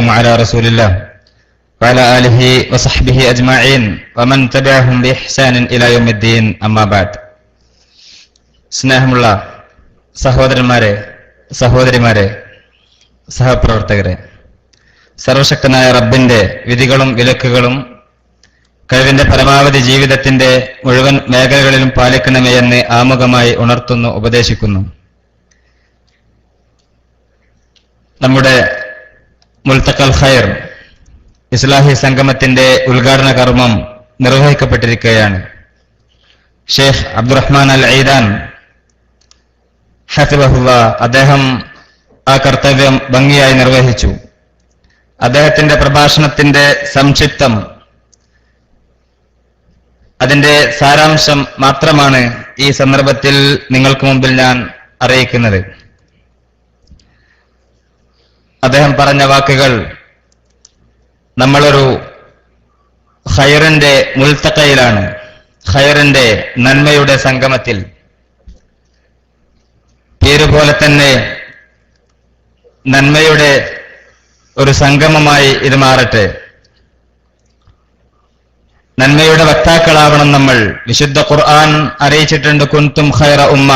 على رسول الله وعلى آله وصحبه أجمعين ومن تبعهم بإحسان إلى يوم الدين أما بعد സ്നേഹമുള്ള സഹോദരന്മാരെ സഹോദരിമാരെ സഹപ്രവർത്തകരെ സർവശക്തനായ റബ്ബിന്റെ വിധികളും വിലക്കുകളും കഴിവിന്റെ പരമാവധി ജീവിതത്തിന്റെ മുഴുവൻ മേഖലകളിലും പാലിക്കണമേ എന്ന് ആമുഖമായി ഉണർത്തുന്നു ഉപദേശിക്കുന്നു നമ്മുടെ മുൽത്തക്കൽ ഖൈർ ഇസ്ലാഹി സംഗമത്തിന്റെ ഉദ്ഘാടന കർമ്മം നിർവഹിക്കപ്പെട്ടിരിക്കുകയാണ്. ഷെയ്ഖ് അബ്ദുറഹ്മാൻ അൽ ഐദാൻ ഹഫിബഹുല്ല അദ്ദേഹം ആ കർത്തവ്യം ഭംഗിയായി നിർവഹിച്ചു. അദ്ദേഹത്തിന്റെ പ്രഭാഷണത്തിന്റെ സംക്ഷിപ്തം അതിന്റെ സാരാംശം മാത്രമാണ് ഈ സന്ദർഭത്തിൽ നിങ്ങൾക്ക് മുമ്പിൽ ഞാൻ അറിയിക്കുന്നത്. അദ്ദേഹം പറഞ്ഞ വാക്കുകൾ നമ്മളൊരു ഹയറിന്റെ മുൽത്തക്കയിലാണ് ഹയറിന്റെ നന്മയുടെ സംഗമത്തിൽ. പേരുപോലെ തന്നെ നന്മയുടെ ഒരു സംഗമമായി ഇത് മാറട്ടെ. നന്മയുടെ വക്താക്കളാവണം നമ്മൾ. വിശുദ്ധ ഖുർആൻ അറിയിച്ചിട്ടുണ്ട് കുന്തും ഖൈറ ഉമ്മ.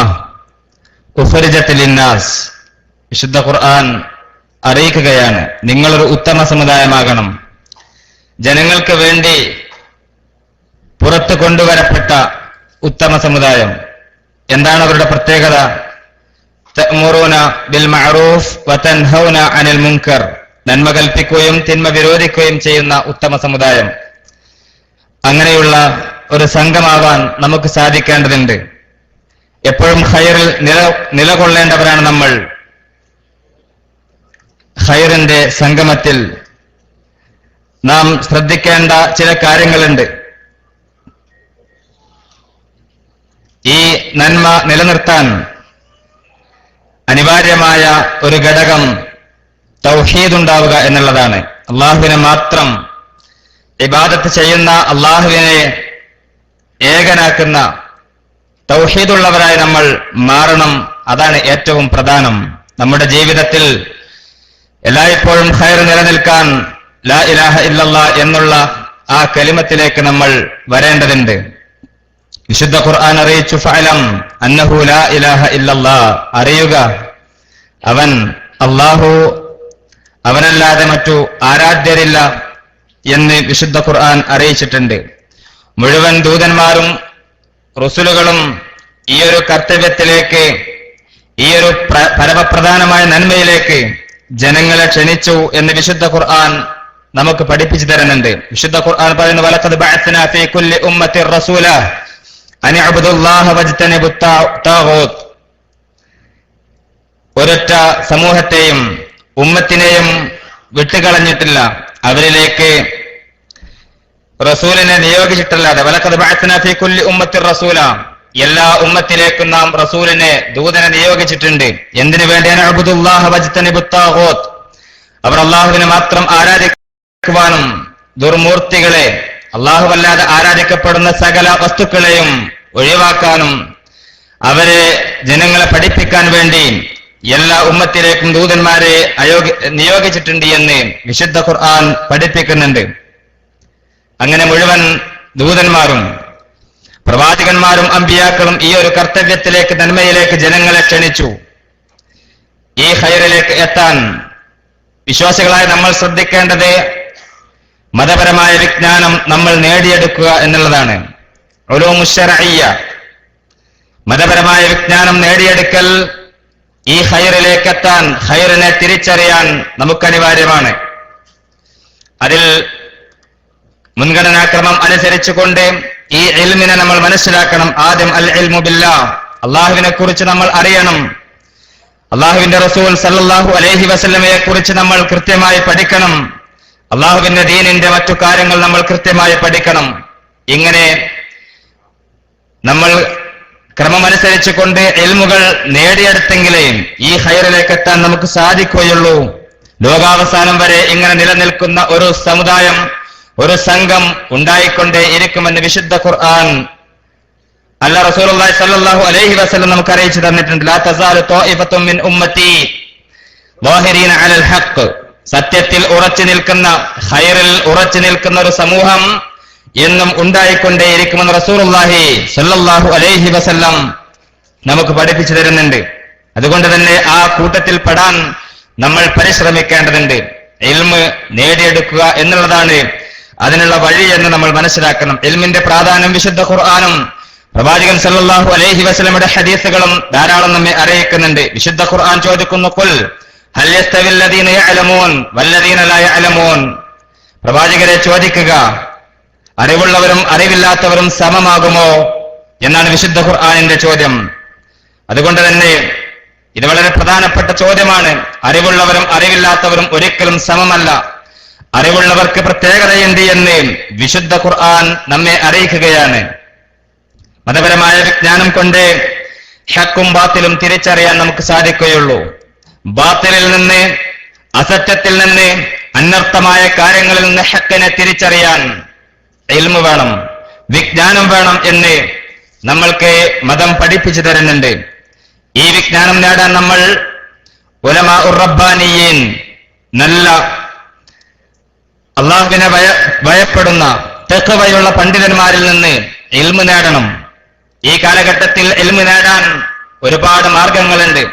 ഉഫരിജത്തിലിന്നാസ് വിശുദ്ധ ഖുർആൻ അറിയിക്കുകയാണ്. നിങ്ങളൊരു ഉത്തമ സമുദായമാകണം. ജനങ്ങൾക്ക് വേണ്ടി പുറത്തു കൊണ്ടുവരപ്പെട്ട ഉത്തമ സമുദായം. എന്താണ് അവരുടെ പ്രത്യേകത? ബിൽ മഅറൂഫ് അനിൽ നന്മ കൽപ്പിക്കുകയും തിന്മ വിരോധിക്കുകയും ചെയ്യുന്ന ഉത്തമ സമുദായം. അങ്ങനെയുള്ള ഒരു സംഘമാവാൻ നമുക്ക് സാധിക്കേണ്ടതുണ്ട്. എപ്പോഴും ഖൈറിൽ നില നിലകൊള്ളേണ്ടവരാണ് നമ്മൾ. ഖൈറിന്റെ സംഗമത്തിൽ നാം ശ്രദ്ധിക്കേണ്ട ചില കാര്യങ്ങളുണ്ട്. ഈ നന്മ നിലനിർത്താൻ അനിവാര്യമായ ഒരു ഘടകം തൗഹീദ് ഉണ്ടാവുക എന്നുള്ളതാണ്. അള്ളാഹുവിനെ മാത്രം ഇബാദത്ത് ചെയ്യുന്ന അള്ളാഹുവിനെ ഏകനാക്കുന്ന തൗഹീദുള്ളവരായി നമ്മൾ മാറണം. അതാണ് ഏറ്റവും പ്രധാനം. നമ്മുടെ ജീവിതത്തിൽ എല്ലായ്പ്പോഴും ഹയർ നിലനിൽക്കാൻ ലാ ഇലാഹ ഇല്ലല്ല എന്നുള്ള ആ കലിമത്തിലേക്ക് നമ്മൾ വരേണ്ടതുണ്ട്. വിശുദ്ധ ഖുർആൻ അറിയിച്ചു ഫലം അന്നഹു ലാ ഇലാഹ ഇല്ലല്ലാ. അറിയുക അവൻ അള്ളാഹു അവനല്ലാതെ മറ്റു ആരാധ്യരില്ല എന്ന് വിശുദ്ധ ഖുർആൻ അറിയിച്ചിട്ടുണ്ട്. മുഴുവൻ ദൂതന്മാരും റുസുലുകളും ഈ ഒരു കർത്തവ്യത്തിലേക്ക് ഈ ഒരു പരമപ്രധാനമായ നന്മയിലേക്ക് ജനങ്ങളെ ക്ഷണിച്ചു എന്ന് വിശുദ്ധ ഖുർആൻ നമുക്ക് പഠിപ്പിച്ചു തരുന്നുണ്ട്. വിശുദ്ധ ഖുർആൻ പറയുന്ന വലക്കത് റസൂല അനി ഒരൊറ്റ സമൂഹത്തെയും ഉമ്മത്തിനെയും വിട്ടുകളഞ്ഞിട്ടില്ല. അവരിലേക്ക് റസൂലിനെ നിയോഗിച്ചിട്ടല്ലാതെ വലക്കത് ബഅത്നാ ഫീ കുല്ലി ഉമ്മത്തിർ റസൂല എല്ലാ ഉമ്മത്തിലേക്കും നാം റസൂലിനെ ദൂതനെ നിയോഗിച്ചിട്ടുണ്ട്. എന്തിനു വേണ്ടിയാണ് അബ്ദുല്ലാഹ വജ്തനിബു താഗൂത്ത് അവർ അള്ളാഹുവിനെ മാത്രം ആരാധിക്കുവാനും ദുർമൂർത്തികളെ അല്ലാഹുവല്ലാതെ ആരാധിക്കപ്പെടുന്ന സകല വസ്തുക്കളെയും ഒഴിവാക്കാനും അവരെ ജനങ്ങളെ പഠിപ്പിക്കാൻ വേണ്ടി എല്ലാ ഉമ്മത്തിലേക്കും ദൂതന്മാരെ അയോഗി നിയോഗിച്ചിട്ടുണ്ട് എന്ന് വിശുദ്ധ ഖുർആൻ പഠിപ്പിക്കുന്നുണ്ട്. അങ്ങനെ മുഴുവൻ ദൂതന്മാരും പ്രവാചകന്മാരും അമ്പിയാക്കളും ഈ ഒരു കർത്തവ്യത്തിലേക്ക് നന്മയിലേക്ക് ജനങ്ങളെ ക്ഷണിച്ചു. ഈ ഹൈറിലേക്ക് എത്താൻ വിശ്വാസികളായ നമ്മൾ ശ്രദ്ധിക്കേണ്ടത് മതപരമായ വിജ്ഞാനം നമ്മൾ നേടിയെടുക്കുക എന്നുള്ളതാണ്. ഓരോ മുഷറയ്യ മതപരമായ വിജ്ഞാനം നേടിയെടുക്കൽ ഈ ഹൈറിലേക്ക് എത്താൻ ഹൈറിനെ തിരിച്ചറിയാൻ നമുക്ക് അനിവാര്യമാണ്. അതിൽ മുൻഗണനാക്രമം അനുസരിച്ചുകൊണ്ട് ഈ എൽമിനെ നമ്മൾ മനസ്സിലാക്കണം. ആദ്യം അൽ ഇൽമു ബില്ല. അള്ളാഹുവിനെ കുറിച്ച് നമ്മൾ അറിയണം. അള്ളാഹുവിന്റെ റസൂൽ സല്ലാഹു അലൈഹി വസല്ലമയെ കുറിച്ച് നമ്മൾ കൃത്യമായി പഠിക്കണം. അള്ളാഹുവിന്റെ ദീനിന്റെ മറ്റു കാര്യങ്ങൾ നമ്മൾ കൃത്യമായി പഠിക്കണം. ഇങ്ങനെ നമ്മൾ ക്രമമനുസരിച്ച് കൊണ്ട് എൽമുകൾ നേടിയെടുത്തെങ്കിലേ ഈ ഹൈറിലേക്ക് എത്താൻ നമുക്ക് സാധിക്കുകയുള്ളൂ. ലോകാവസാനം വരെ ഇങ്ങനെ നിലനിൽക്കുന്ന ഒരു സമുദായം ഒരു സംഘം ഉണ്ടായിക്കൊണ്ടേ ഇരിക്കുമെന്ന് വിശുദ്ധ ഖുർആൻ അല്ല റസൂൽ സല്ലാഹു അലൈഹി വസ്ലം നമുക്ക് അറിയിച്ചു തന്നിട്ടുണ്ട്. മിൻ ഉമ്മത്തി അലൽ ഹഖ്. സത്യത്തിൽ ഉറച്ചു നിൽക്കുന്ന ഹൈറിൽ ഉറച്ചു നിൽക്കുന്ന ഒരു സമൂഹം എന്നും ഉണ്ടായിക്കൊണ്ടേയിരിക്കുമെന്ന് റസൂലുള്ളാഹി സല്ലാഹു അലൈഹി വസല്ലം നമുക്ക് പഠിപ്പിച്ചു തരുന്നുണ്ട്. അതുകൊണ്ട് തന്നെ ആ കൂട്ടത്തിൽ പെടാൻ നമ്മൾ പരിശ്രമിക്കേണ്ടതുണ്ട്. എൽമ് നേടിയെടുക്കുക എന്നുള്ളതാണ് അതിനുള്ള വഴി എന്ന് നമ്മൾ മനസ്സിലാക്കണം. എൽമിന്റെ പ്രാധാന്യം വിശുദ്ധ ഖുർആാനും പ്രവാചകൻ സല്ലാഹു അലൈഹി വസല്ലമയുടെ ഹദീസുകളും ധാരാളം നമ്മെ അറിയിക്കുന്നുണ്ട്. വിശുദ്ധ ഖുർആൻ ചോദിക്കുന്നു കുൽ പ്രവാചകരെ ചോദിക്കുക അറിവുള്ളവരും അറിവില്ലാത്തവരും സമമാകുമോ? എന്നാണ് വിശുദ്ധ ഖുർആാനിന്റെ ചോദ്യം. അതുകൊണ്ട് തന്നെ ഇത് വളരെ പ്രധാനപ്പെട്ട ചോദ്യമാണ്. അറിവുള്ളവരും അറിവില്ലാത്തവരും ഒരിക്കലും സമമല്ല. അറിവുള്ളവർക്ക് പ്രത്യേകതയുണ്ട് എന്ന് വിശുദ്ധ ഖുർആൻ നമ്മെ അറിയിക്കുകയാണ്. മതപരമായ വിജ്ഞാനം കൊണ്ട് ഹക്കും ബാത്തിലും തിരിച്ചറിയാൻ നമുക്ക് സാധിക്കുകയുള്ളൂ. ബാത്തിലിൽ നിന്ന് അസത്യത്തിൽ നിന്ന് അനർത്ഥമായ കാര്യങ്ങളിൽ നിന്ന് ഹക്കിനെ തിരിച്ചറിയാൻ എൽമു വേണം വിജ്ഞാനം വേണം എന്ന് നമ്മൾക്ക് മതം പഠിപ്പിച്ചു തരുന്നുണ്ട്. ഈ വിജ്ഞാനം നേടാൻ നമ്മൾ ഉലമാ ഉറബാനിയൻ നല്ല അള്ളാഹുവിനെ ഭയ ഭയപ്പെടുന്ന തെക്കുവയുള്ള പണ്ഡിതന്മാരിൽ നിന്ന് എൽമു നേടണം. ഈ കാലഘട്ടത്തിൽ എൽമു നേടാൻ ഒരുപാട് മാർഗങ്ങളുണ്ട്.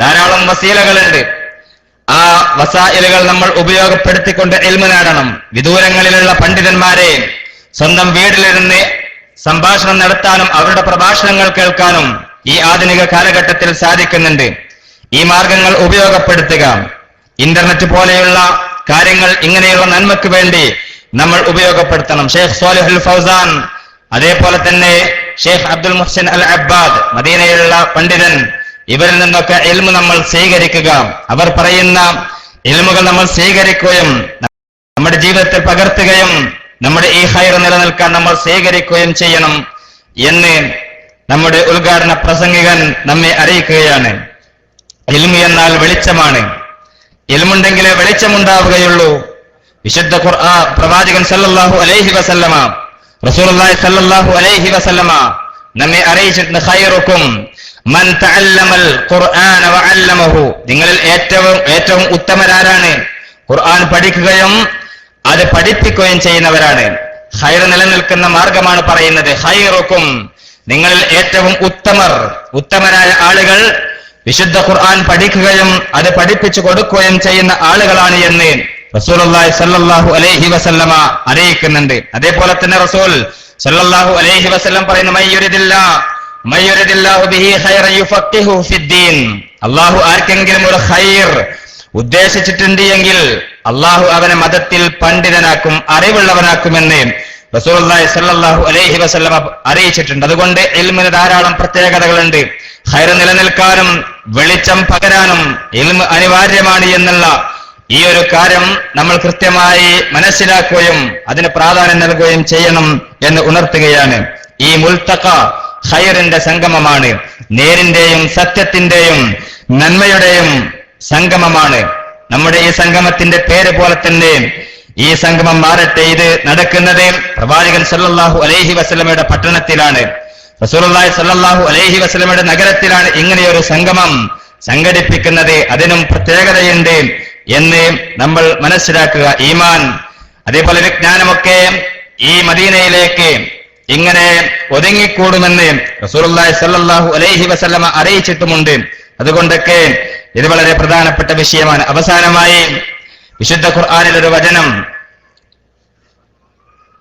ധാരാളം വസീലകളുണ്ട്. ആ വസായിലുകൾ നമ്മൾ ഉപയോഗപ്പെടുത്തിക്കൊണ്ട് എൽമു നേടണം. വിദൂരങ്ങളിലുള്ള പണ്ഡിതന്മാരെ സ്വന്തം വീട്ടിലിരുന്ന് സംഭാഷണം നടത്താനും അവരുടെ പ്രഭാഷണങ്ങൾ കേൾക്കാനും ഈ ആധുനിക കാലഘട്ടത്തിൽ സാധിക്കുന്നുണ്ട്. ഈ മാർഗങ്ങൾ ഉപയോഗപ്പെടുത്തുക. ഇന്റർനെറ്റ് പോലെയുള്ള കാര്യങ്ങൾ ഇങ്ങനെയുള്ള നന്മയ്ക്ക് വേണ്ടി നമ്മൾ ഉപയോഗപ്പെടുത്തണം. ഷെയ്ഖ് സോലിഹുൽ ഫൗസാൻ അതേപോലെ തന്നെ ഷെയ്ഖ് അബ്ദുൽ മുഹ്സിൻ അൽ അബ്ബാദ് മദീനയിലുള്ള പണ്ഡിതൻ ഇവരിൽ നിന്നൊക്കെ എൽമു നമ്മൾ സ്വീകരിക്കുക. അവർ പറയുന്ന എൽമുകൾ നമ്മൾ സ്വീകരിക്കുകയും നമ്മുടെ ജീവിതത്തിൽ പകർത്തുകയും നമ്മുടെ ഈ ഹൈർ നിലനിൽക്കാൻ നമ്മൾ സ്വീകരിക്കുകയും ചെയ്യണം എന്ന് നമ്മുടെ ഉദ്ഘാടന പ്രസംഗികൻ നമ്മെ അറിയിക്കുകയാണ്. എൽമു എന്നാൽ വെളിച്ചമാണ്. എൽമുണ്ടെങ്കിലേ വെളിച്ചമുണ്ടാവുകയുള്ളൂ. വിശുദ്ധ ഖുർആ പ്രവാചകൻ സല്ലല്ലാഹു അലൈഹി വസല്ലമ റസൂലുള്ളാഹി സല്ലല്ലാഹു അലൈഹി വസല്ലമ നമ്മെ അറിയിച്ചിട്ടുണ്ട് ഖൈറുക്കും മൻ തഅല്ലമൽ ഖുർആന വഅല്ലമഹു. നിങ്ങളിൽ ഏറ്റവും ഏറ്റവും ഉത്തമരാരാണ്. ഖുർആൻ പഠിക്കുകയും അത് പഠിപ്പിക്കുകയും ചെയ്യുന്നവരാണ്. ഹൈർ നിലനിൽക്കുന്ന മാർഗമാണ് പറയുന്നത് ഹൈറുക്കും നിങ്ങളിൽ ഏറ്റവും ഉത്തമർ ഉത്തമരായ ആളുകൾ വിശുദ്ധ ഖുർആൻ പഠിക്കുകയും അത് പഠിപ്പിച്ചു കൊടുക്കുകയും ചെയ്യുന്ന ആളുകളാണ് എന്ന് റസൂലുള്ളാഹി സല്ലാഹു അലൈഹി വസല്ലമ അറിയിക്കുന്നുണ്ട്. അതേപോലെ തന്നെ റസൂൽ സല്ലാഹു അലൈഹി വസല്ലം പറയുന്നു ഫിദ്ദീൻ. അല്ലാഹു ആർക്കെങ്കിലും ഒരു ഖൈർ ഉദ്ദേശിച്ചിട്ടുണ്ട് എങ്കിൽ അള്ളാഹു അവനെ മതത്തിൽ പണ്ഡിതനാക്കും അറിവുള്ളവനാക്കുമെന്ന് സ്വല്ലല്ലാഹു അലൈഹി വസല്ലമ അറിയിച്ചിട്ടുണ്ട്. അതുകൊണ്ട് എൽമിന് ധാരാളം പ്രത്യേകതകളുണ്ട്. ഹൈർ നിലനിൽക്കാനും വെളിച്ചം പകരാനും എൽമ് അനിവാര്യമാണ് എന്നുള്ള ഈ ഒരു കാര്യം നമ്മൾ കൃത്യമായി മനസ്സിലാക്കുകയും അതിന് പ്രാധാന്യം നൽകുകയും ചെയ്യണം എന്ന് ഉണർത്തുകയാണ്. ഈ മുൽത്തക്ക ഹൈറിന്റെ സംഗമമാണ്. നേരിന്റെയും സത്യത്തിന്റെയും നന്മയുടെയും സംഗമമാണ്. നമ്മുടെ ഈ സംഗമത്തിന്റെ പേര് പോലെ തന്നെ ഈ സംഗമം മാറട്ടെ. ഇത് നടക്കുന്നത് പ്രവാചകൻ സല്ലാഹു അലൈഹി വസ്ലമയുടെ പട്ടണത്തിലാണ്. റസൂലി സല്ലാഹു അലൈഹി വസ്ലമയുടെ നഗരത്തിലാണ് ഇങ്ങനെയൊരു സംഗമം സംഘടിപ്പിക്കുന്നത്. അതിനും പ്രത്യേകതയുണ്ട് എന്ന് നമ്മൾ മനസ്സിലാക്കുക. ഈമാൻ അതേപോലെ വിജ്ഞാനമൊക്കെ ഈ മദീനയിലേക്ക് ഇങ്ങനെ ഒതുങ്ങിക്കൂടുമെന്ന് റസൂലി സല്ലാഹു അലൈഹി വസ്ലമ അറിയിച്ചിട്ടുമുണ്ട്. അതുകൊണ്ടൊക്കെ ഇത് വളരെ പ്രധാനപ്പെട്ട വിഷയമാണ്. അവസാനമായി വിശുദ്ധ ഖുർആാനിൽ ഒരു വചനം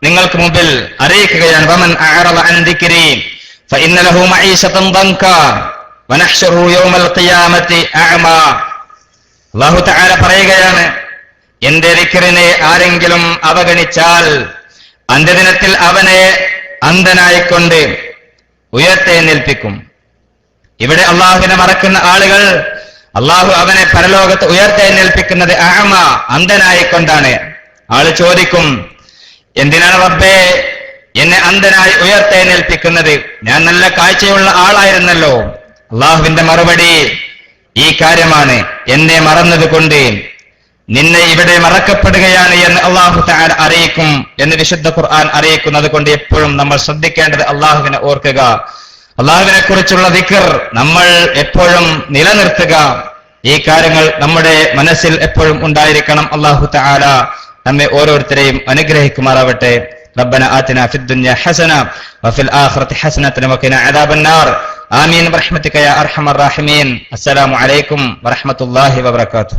നിങ്ങൾക്ക് മുമ്പിൽ അറിയിക്കുകയാണ്. ലഹു യൗമൽ തആല പറയുകയാണ് എന്റെ ദിക്റിനെ ആരെങ്കിലും അവഗണിച്ചാൽ അന്ത്യദിനത്തിൽ അവനെ അന്ധനായിക്കൊണ്ട് നിൽപ്പിക്കും ഇവിടെ അള്ളാഹുവിനെ മറക്കുന്ന ആളുകൾ അള്ളാഹു അവനെ പരലോകത്ത് ഉയർത്തെഴുന്നേൽപ്പിക്കുന്നത് അഹമ അന്ധനായിക്കൊണ്ടാണ്. ആൾ ചോദിക്കും എന്തിനാണ് റബ്ബേ എന്നെ അന്ധനായി ഉയർത്തെഴുന്നേൽപ്പിക്കുന്നത്? ഞാൻ നല്ല കാഴ്ചയുള്ള ആളായിരുന്നല്ലോ. അള്ളാഹുവിന്റെ മറുപടി ഈ കാര്യമാണ്. എന്നെ മറന്നതുകൊണ്ട് നിന്നെ ഇവിടെ മറക്കപ്പെടുകയാണ് എന്ന് അള്ളാഹു അറിയിക്കും എന്ന് വിശുദ്ധ ഖുർആൻ അറിയിക്കുന്നത് കൊണ്ട് എപ്പോഴും നമ്മൾ ശ്രദ്ധിക്കേണ്ടത് അള്ളാഹുവിനെ ഓർക്കുക. അള്ളാഹുവിനെ കുറിച്ചുള്ള ദിക്കർ നമ്മൾ എപ്പോഴും നിലനിർത്തുക ഈ കാര്യങ്ങൾ നമ്മുടെ മനസ്സിൽ എപ്പോഴും ഉണ്ടായിരിക്കണം അള്ളാഹു തആല നമ്മെ ഓരോരുത്തരെയും അനുഗ്രഹിക്കുമാറാവട്ടെ ربنا آتنا في الدنيا حسنة وفي الآخرة حسنة وقنا عذاب النار آمين برحمتك يا أرحم الراحمين السلام عليكم ورحمة الله وبركاته